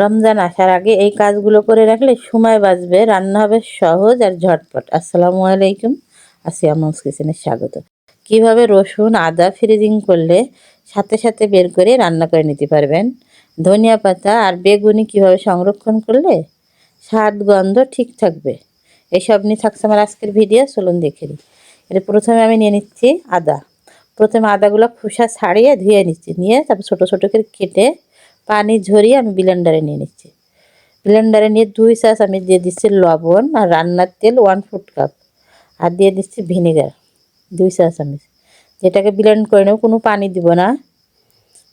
রমজান আসার আগে এই কাজগুলো করে রাখলে সময় বাঁচবে, রান্না হবে সহজ আর ঝটপট। আসসালামু আলাইকুম, আসিয়া মাউস কিচেনে স্বাগত। কীভাবে রসুন, আদা ফ্রিজিং করলে সাথে সাথে বের করে রান্না করে নিতে পারবেন? ধনিয়া পাতা আর বেগুনি কীভাবে সংরক্ষণ করলে স্বাদ, গন্ধ ঠিক থাকবে? এইসব নিয়ে থাকছে আমার আজকের ভিডিও, চলুন দেখে নিই। এটা প্রথমে আমি নিয়ে নিচ্ছি আদা। প্রথমে আদাগুলো খোসা ছাড়িয়ে ধুয়ে নিচ্ছি, নিয়ে তারপর ছোটো ছোটো করে কেটে পানি ঝরিয়ে আমি ব্লেন্ডারে নিয়ে নিচ্ছি। ব্লেন্ডারে নিয়ে দুই চাষ আমি দিয়ে দিচ্ছি লবণ আর রান্নার তেল ওয়ান ফুট কাপ আর দিয়ে দিচ্ছি ভিনেগার দুই চা চামচ। যেটাকে ব্লেন্ড করে নেব, কোনো পানি দিব না।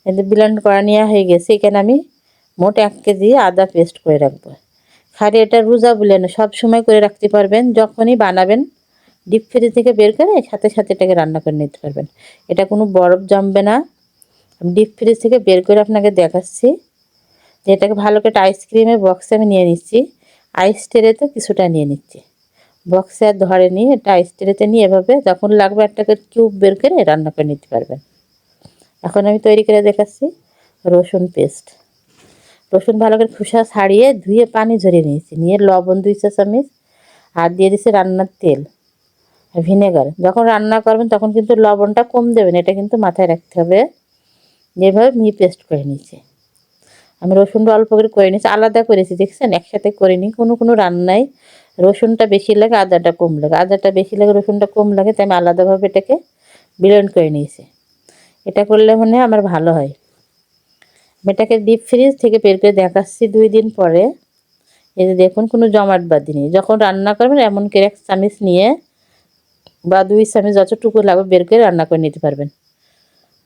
কিন্তু ব্লেন্ড করা নেওয়া হয়ে গেছে, এখানে আমি মোট এক কেজি আদা পেস্ট করে রাখব। খালি এটা রোজা বলে না, সব সময় করে রাখতে পারবেন, যখনই বানাবেন ডিপ ফ্রিজ থেকে বের করে সাথে সাথে এটাকে রান্না করে নিতে পারবেন। এটা কোনো বরফ জমবে না। ডিপ ফ্রিজ থেকে বের করে আপনাকে দেখাচ্ছি। যে এটাকে ভালো করে আইসক্রিমের বক্সে আমি নিয়ে নিচ্ছি। আইস ট্রেতে কিছুটা নিয়ে নিচ্ছি। বক্সে আর ধরে নিয়ে এটা আইস ট্রেতে নিয়ে এভাবে যখন লাগবে একটা করে কিউব বের করে রান্না করে নিতে পারবেন। এখন আমি তৈরি করে দেখাচ্ছি রসুন পেস্ট রসুন ভালো করে খোসা ছাড়িয়ে ধুয়ে পানি ঝরিয়ে নিয়েছি। নিয়ে লবণ দুই চা চামচ আর দিয়ে দিচ্ছি রান্নার তেল ভিনেগার যখন রান্না করবেন তখন কিন্তু লবণটা কম দেবেন, এটা কিন্তু মাথায় রাখতে হবে। যেভাবে মি পেস্ট করে নিয়েছি। আমি রসুনটা অল্প করে করে নিয়েছি, আলাদা করেছি, দেখছেন? একসাথে করিনি, কোনো কোনো রান্নায় রসুনটা বেশি লাগে, আদাটা কম লাগে। আদাটা বেশি লাগে, রসুনটা কম লাগে, তাই আমি আলাদাভাবে এটাকে বিলন করে নিয়েছি। এটা করলে মনে হয় আমার ভালো হয়। আমি এটাকে ডিপ ফ্রিজ থেকে বের করে দেখাচ্ছি দুই দিন পরে। এই যে দেখুন, কোনো জমাট বাঁধিনি যখন রান্না করবেন, এমন করে এক চামিচ নিয়ে বা দুই চামিচ যতটুকু লাগবে বের করে রান্না করে নিতে পারবেন।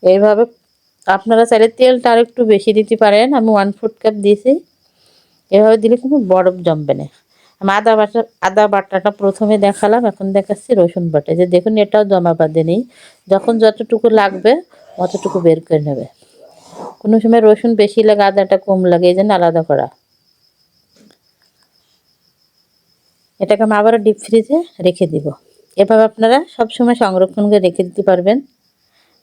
এইভাবে আপনারা চাইলে তেলটা আর একটু বেশি দিতে পারেন। আমি ওয়ান ফুট কাপ দিয়েছি। এভাবে দিলে কোনো বরফ জমবে না। আমি আদা বাটা, আদা বাটাটা প্রথমে দেখালাম, এখন দেখাচ্ছি রসুন বাটা। যে দেখুন, এটাও জমা বাঁধে নেই। যখন যতটুকু লাগবে, অতটুকু বের করে নেবে। কোনো সময় রসুন বেশি লাগে, আদাটা কম লাগে, এই জন্য আলাদা করা। এটাকে আমি আবারও ডিপ ফ্রিজে রেখে দিব। এভাবে আপনারা সব সময় সংরক্ষণ করে রেখে দিতে পারবেন।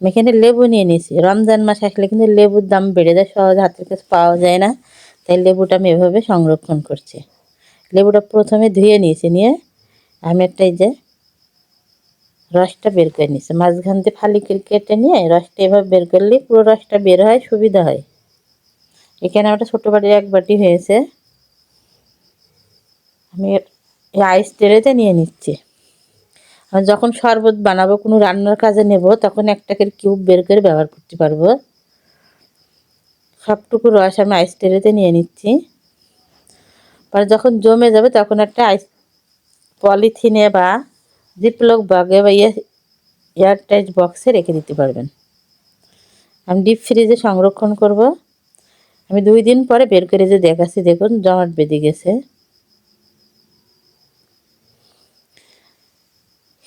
আমি এখানে লেবু নিয়ে নিয়েছি। রমজান মাস আসলে কিন্তু লেবুর দাম বেড়ে যায়, সহজে হাতের কাছে পাওয়া যায় না। তাই লেবুটা আমি এভাবে সংরক্ষণ করছি। লেবুটা প্রথমে ধুয়ে নিয়েছি, নিয়ে আমি একটা এই যে রসটা বের করে নিয়েছি। মাঝখান দিয়ে ফালি কেটে নিয়ে রসটা এভাবে বের করলে পুরো রসটা বের হয়, সুবিধা হয়। এখানে একটা ছোটো বাটির এক বাটি হয়েছে। আমি আইস টেরেতে নিয়ে নিচ্ছি। যখন শরবত বানাবো, কোনো রান্নার কাজে নেব, তখন একটাকে কিউব বের করে ব্যবহার করতে পারব। সবটুকু রস আমি আইস টেরেতে নিয়ে নিচ্ছি। পরে যখন জমে যাবে, তখন একটা আইস পলিথিনে বা জিপলক বাগে বা ইয়ে এয়ারটাইট বক্সে রেখে দিতে পারবেন। আমি ডিপ ফ্রিজে সংরক্ষণ করব। আমি দুই দিন পরে বের করে যে দেখাচ্ছি, দেখুন, জমাট বেঁধে গেছে।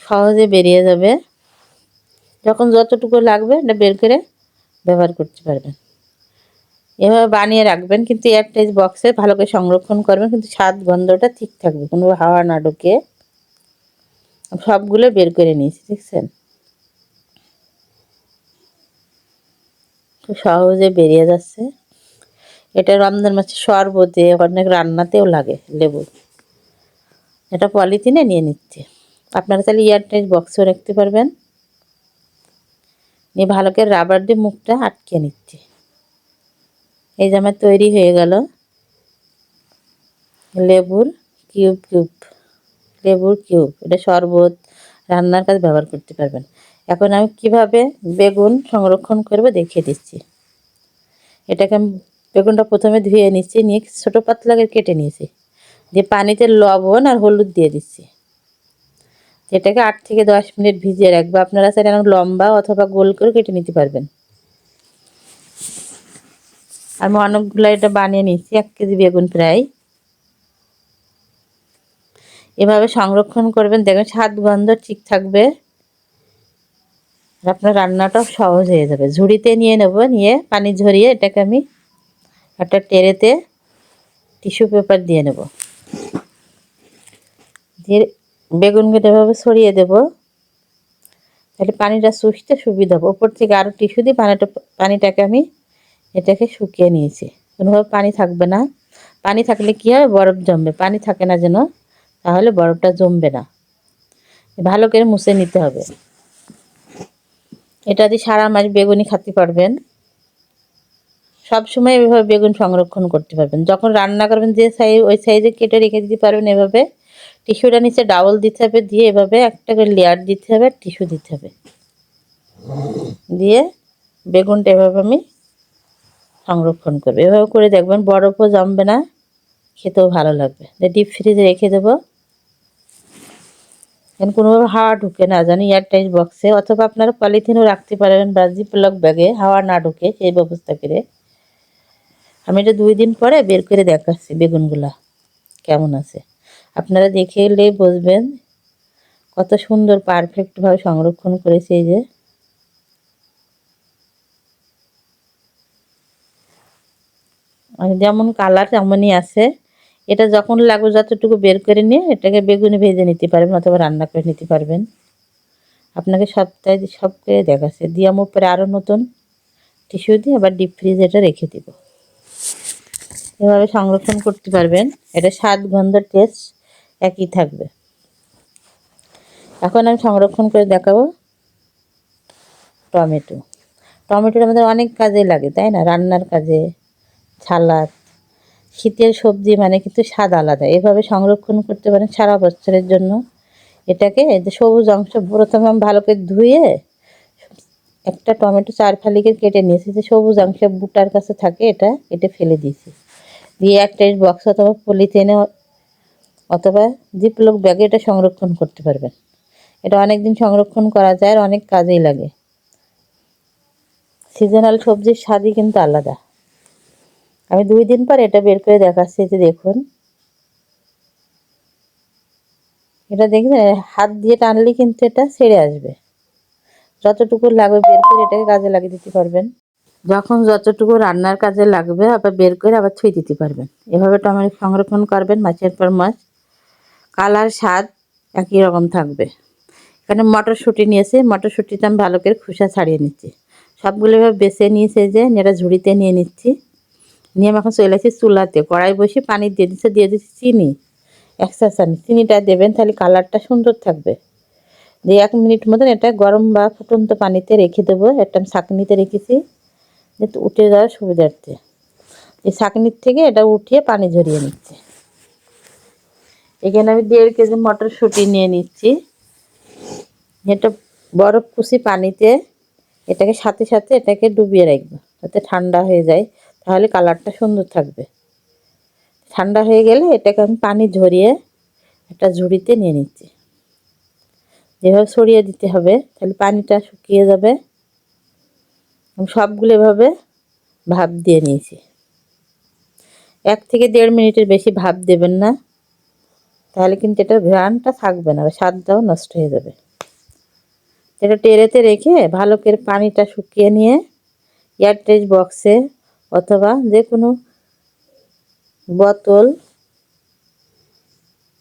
সহজে বেরিয়ে যাবে। যখন যতটুকু লাগবে এটা বের করে ব্যবহার করতে পারবেন। এভাবে বানিয়ে রাখবেন, কিন্তু এয়ারটাইজ বক্সে ভালো করে সংরক্ষণ করবেন, কিন্তু স্বাদ গন্ধটা ঠিক থাকবে, কোনো হাওয়া না ঢুকে। সবগুলো বের করে নিয়েছি, দেখছেন? খুব সহজে বেরিয়ে যাচ্ছে। এটা রমজান মাছের শরবতে, অনেক রান্নাতেও লাগে লেবু। এটা পলিথিনে নিয়ে নিচ্ছে। আপনারা তাহলে এয়ারটাইট বক্সেও রাখতে পারবেন। নিয়ে ভালো করে রাবার দিয়ে মুখটা আটকে নিচ্ছে। এই যে আমার তৈরি হয়ে গেল। লেবুর কিউব কিউব। লেবুর কিউব। এটা শরবত, রান্নার কাজ ব্যবহার করতে পারবেন। এখন আমি কীভাবে বেগুন সংরক্ষণ করব দেখিয়ে দিচ্ছি। এটাকে আমি বেগুনটা প্রথমে ধুয়ে নিচ্ছি, নিয়ে ছোটো পাতলাকে কেটে নিয়েছি। দিয়ে পানিতে লবণ আর হলুদ দিয়ে দিচ্ছি। এটাকে আট থেকে দশ মিনিট ভিজিয়ে রাখব। আপনারা সেটা লম্বা অথবা গোল করে কেটে নিতে পারবেন। আমি অনেকগুলো এটা বানিয়ে নিচ্ছি এক কেজি বেগুন প্রায় এভাবে সংরক্ষণ করবেন। দেখবেন স্বাদ গন্ধ ঠিক থাকবে। আপনার রান্নাটাও সহজ হয়ে যাবে। ঝুড়িতে নিয়ে নেব, নিয়ে পানি ঝরিয়ে এটাকে আমি একটা টেরেতে টিস্যু পেপার দিয়ে নেব। দিয়ে বেগুনগুলো এভাবে ছড়িয়ে দেব। তাহলে পানিটা শুষতে সুবিধা হবে। ওপর থেকে আরও টিস্যু দিয়ে পানিটা, পানিটাকে আমি এটাকে শুকিয়ে নিয়েছি। কোনোভাবে পানি থাকবে না। পানি থাকলে কী হয়? বরফ জমবে। পানি থাকে না যেন, তাহলে বরফটা জমবে না। ভালো করে মুছে নিতে হবে। এটা দিয়ে সারা মাস বেগুনি খাতে পারবেন। সব সময় এভাবে বেগুন সংরক্ষণ করতে পারবেন। যখন রান্না করবেন, যে সাইজ, ওই সাইজে কেটে রেখে দিতে পারবেন এভাবে। টিস্যুটা নিচে ডাবল দিতে হবে, দিয়ে এভাবে একটা করে লেয়ার দিতে হবে, টিস্যু দিতে হবে। দিয়ে বেগুনটা এভাবে আমি সংরক্ষণ করব। এভাবে করে দেখবেন বরফও জমবে না, খেতেও ভালো লাগবে। ডিপ ফ্রিজে রেখে দেবো। এখন কোনোভাবে হাওয়া ঢুকে না জানি এয়ারটাইট বক্সে অথবা আপনারা পলিথিনও রাখতে পারবেন বা জিপলক ব্যাগে হাওয়া না ঢুকে, সেই ব্যবস্থা করে। আমি এটা দুই দিন পরে বের করে দেখাচ্ছি বেগুনগুলা, কেমন আছে। আপনারা দেখে এলেই বুঝবেন কত সুন্দর পারফেক্টভাবে সংরক্ষণ করেছে এই যে। যেমন কালার তেমনই আছে। এটা যখন লাগবে যতটুকু বের করে নিয়ে এটাকে বেগুনি ভেজে নিতে পারবেন অথবা রান্না করে নিতে পারবেন। আপনাকে সপ্তাহে সব করে দেখাচ্ছে। দিয়ে আমার উপরে আরও নতুন টিস্যু দিয়ে আবার ডিপ ফ্রিজে এটা রেখে দিব। এভাবে সংরক্ষণ করতে পারবেন। এটা স্বাদ গন্ধ টেস্ট একই থাকবে। এখন আমি সংরক্ষণ করে দেখাবো টমেটো। টমেটোটা আমাদের অনেক কাজে লাগে, তাই না? রান্নার কাজে সালাদ শীতের সবজি মানে কিন্তু স্বাদ আলাদা। এভাবে সংরক্ষণ করতে পারেন সারা বছরের জন্য। এটাকে সবুজ অংশ, প্রথমে আমি ভালো করে ধুয়ে একটা টমেটো চার ফালিকে কেটে নিয়েছি। যে সবুজ অংশ বুটার কাছে থাকে এটা, কেটে ফেলে দিয়েছি। দিয়ে একটা বক্স অথবা পলিথিনে অথবা জিপলক ব্যাগে এটা সংরক্ষণ করতে পারবেন। এটা অনেক দিন সংরক্ষণ করা যায় আর অনেক কাজেই লাগে। সিজনাল সবজির স্বাদই কিন্তু আলাদা। আমি দুই দিন পর এটা বের করে দেখাচ্ছি যে দেখুন। এটা দেখবেন, হাত দিয়ে টানলে কিন্তু এটা ছেড়ে আসবে। যতটুকু লাগবে বের করে এটাকে কাজে লাগিয়ে দিতে পারবেন। যখন যতটুকু রান্নার কাজে লাগবে আবার বের করে আবার ছুঁয়ে দিতে পারবেন। এভাবে টমেটো সংরক্ষণ করবেন মাছের পর মাছ কালার, স্বাদ একই রকম থাকবে। এখানে মটরশুঁটি নিয়েছে, মটরশুঁটিটা আমি ভালো করে খোসা ছাড়িয়ে নিচ্ছি। সবগুলো এভাবে বেছে নিয়েছে যে এটা ঝুড়িতে নিয়ে নিচ্ছি। নিয়ে আমি এখন চলে আসি চুলাতে। কড়াই বসে পানি দিয়ে দিচ্ছে, দিয়ে দিচ্ছি চিনি। এক চা চিনিটা দেবেন, তাহলে কালারটা সুন্দর থাকবে। দিয়ে এক মিনিট মতন এটা গরম বা ফুটন্ত পানিতে রেখে দেবো। একটা আমি ছাঁকনিতে রেখেছি উঠে যাওয়ার সুবিধার্থে। এই ছাঁকনির থেকে এটা উঠিয়ে পানি ঝরিয়ে নিচ্ছে। এখানে আমি দেড় কেজি মটরশুঁটি নিয়ে নিচ্ছি। এটা বরফ কুচি পানিতে এটাকে সাথে সাথে এটাকে ডুবিয়ে রাখব, যাতে ঠান্ডা হয়ে যায়। তাহলে কালারটা সুন্দর থাকবে। ঠান্ডা হয়ে গেলে এটাকে আমি পানি ঝরিয়ে একটা ঝুড়িতে নিয়ে নিচ্ছি। যেভাবে ছড়িয়ে দিতে হবে, তাহলে পানিটা শুকিয়ে যাবে। আমি সবগুলো এভাবে ভাপ দিয়ে নিয়েছি। এক থেকে দেড় মিনিটের বেশি ভাপ দেবেন না। তাহলে কিন্তু এটার ঘ্রাণটা থাকবে না, স্বাদটাও নষ্ট হয়ে যাবে। এটা টেরেতে রেখে ভালো করে পানিটা শুকিয়ে নিয়ে এয়ারটাইট বক্সে অথবা যে কোনো বোতল,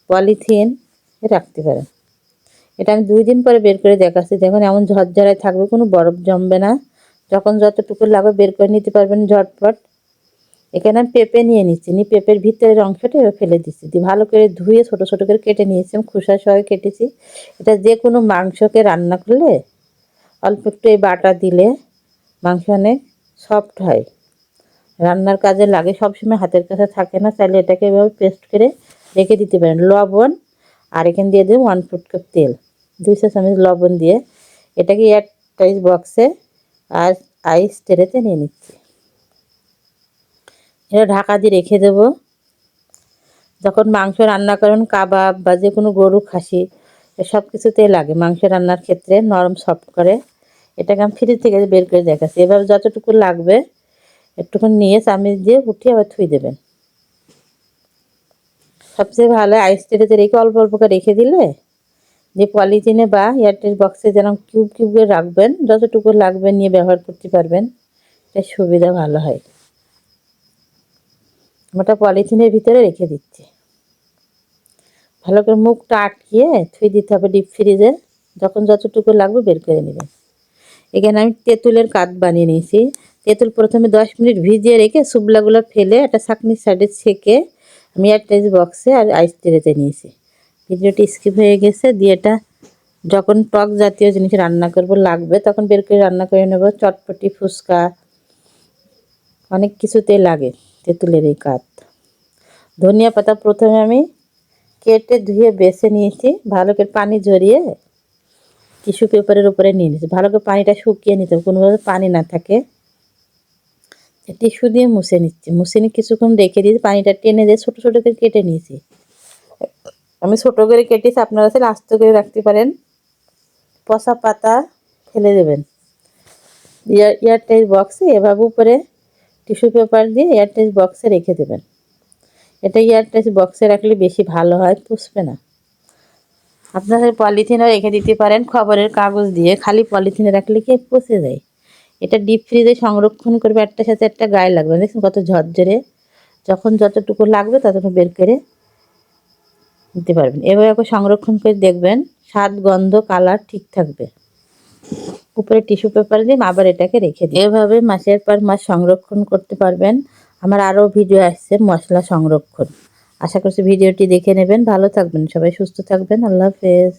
পলিথিন রাখতে পারেন। এটা আমি দুই দিন পরে বের করে দেখাচ্ছি। দেখুন, এমন ঝরঝরায় থাকবে, কোনো বরফ জমবে না। যখন যতটুকু লাগবে বের করে নিতে পারবেন ঝটপট। এখানে আমি পেঁপে নিয়ে নিচ্ছি। নিয়ে পেঁপের ভিতরের অংশটা এবার ফেলে দিচ্ছি। দিয়ে ভালো করে ধুয়ে ছোটো ছোটো করে কেটে নিয়েছি। আমি খোসা সহ কেটেছি। এটা যে কোনো মাংসকে রান্না করলে অল্প একটু এই বাটা দিলে মাংস অনেক সফট হয়। রান্নার কাজে লাগে, সবসময় হাতের কাছে থাকে না। তাহলে এটাকে এভাবে পেস্ট করে রেখে দিতে পারেন। লবণ, আর এখানে দিয়ে দেবো ওয়ান ফুট কাপ তেল। দুইশো চামচ লবণ দিয়ে এটাকে এয়ার টাইস বক্সে আর আইস টেরেতে নিয়ে নিচ্ছি। এটা ঢাকা দিয়ে রেখে দেব। যখন মাংস রান্না করেন, কাবাব বা যে কোনো গরু খাসি সব কিছুতেই লাগে। মাংস রান্নার ক্ষেত্রে নরম সফট করে এটাকে আমি ফ্রিজ থেকে বের করে দেখাচ্ছি। এভাবে যতটুকু লাগবে একটুখানি নিয়ে চামিচ দিয়ে উঠিয়ে আবার থুই দেবেন। সবচেয়ে ভালো আইস ট্রেতে রেখে অল্প অল্প করে রেখে দিলে, যে পলিথিনে বা এয়ারটেল বক্সে যেন কিউব কিউব করে রাখবেন, যতটুকু লাগবে নিয়ে ব্যবহার করতে পারবেন এটা সুবিধা ভালো হয়। ওটা পলিথিনের ভিতরে রেখে দিচ্ছি। ভালো করে মুখটা আটকিয়ে থুই দিতে হবে ডিপ ফ্রিজে যখন যতটুকু লাগবে বের করে নেবেন এখানে আমি তেঁতুলের কাঠ বানিয়ে নিয়েছি। তেঁতুল প্রথমে দশ মিনিট ভিজিয়ে রেখে শুবলাগুলো ফেলে একটা ছাঁকনির সাইডে ছেঁকে আমি এয়ারটাইজ বক্সে আর আইস ট্রেতে নিয়েছি। ভিডিওটি স্কিপ হয়ে গেছে, দিয়ে এটা যখন টক জাতীয় জিনিস রান্না করব, লাগবে, তখন বের করে রান্না করে নেব। চটপটি ফুচকা, অনেক কিছুতে লাগে। তেঁতুলের এই কাত ধনিয়া পাতা প্রথমে আমি কেটে ধুয়ে বেছে নিয়েছি, ভালো করে পানি ঝরিয়ে টিস্যু পেপারের উপরে নিয়ে নিয়েছি। ভালো করে পানিটা শুকিয়ে নিতে হবে, কোনোভাবে পানি না থাকে। টিস্যু দিয়ে মুছে নিচ্ছি। মুছে নিয়ে কিছুক্ষণ রেখে দিয়েছি পানিটা টেনে দিয়ে ছোটো ছোটো করে কেটে নিয়েছি। আমি ছোটো করে কেটেছি, আপনারা চাইলে আস্ত করে রাখতে পারেন। পচা পাতা ফেলে দেবেন। এয়ার এয়ারটাইট বক্সে এভাবে উপরে টিস্যু পেপার দিয়ে এয়ারটাইট বক্সে রেখে দেবেন। এটা এয়ারটাইট বক্সে রাখলে বেশি ভালো হয়, পুষবে না। আপনারা পলিথিনও রেখে দিতে পারেন, খবরের কাগজ দিয়ে। খালি পলিথিনে রাখলে কি পচে যায়? এটা ডিপ ফ্রিজে সংরক্ষণ করবে একটার সাথে একটা গায়ে লাগবে। দেখুন কত ঝরঝরে। যখন যতটুকু লাগবে, ততটুকু বের করে নিতে পারবেন। এভাবে সংরক্ষণ করে দেখবেন, স্বাদ, গন্ধ কালার ঠিক থাকবে। উপরে টিস্যু পেপার দিয়ে আবার এটাকে রেখে দিই। এভাবে মাসের পর মাস সংরক্ষণ করতে পারবেন। আমার আরও ভিডিও আসছে, মশলা সংরক্ষণ। আশা করছি ভিডিওটি দেখে নেবেন। ভালো থাকবেন সবাই, সুস্থ থাকবেন। আল্লাহ হাফেজ।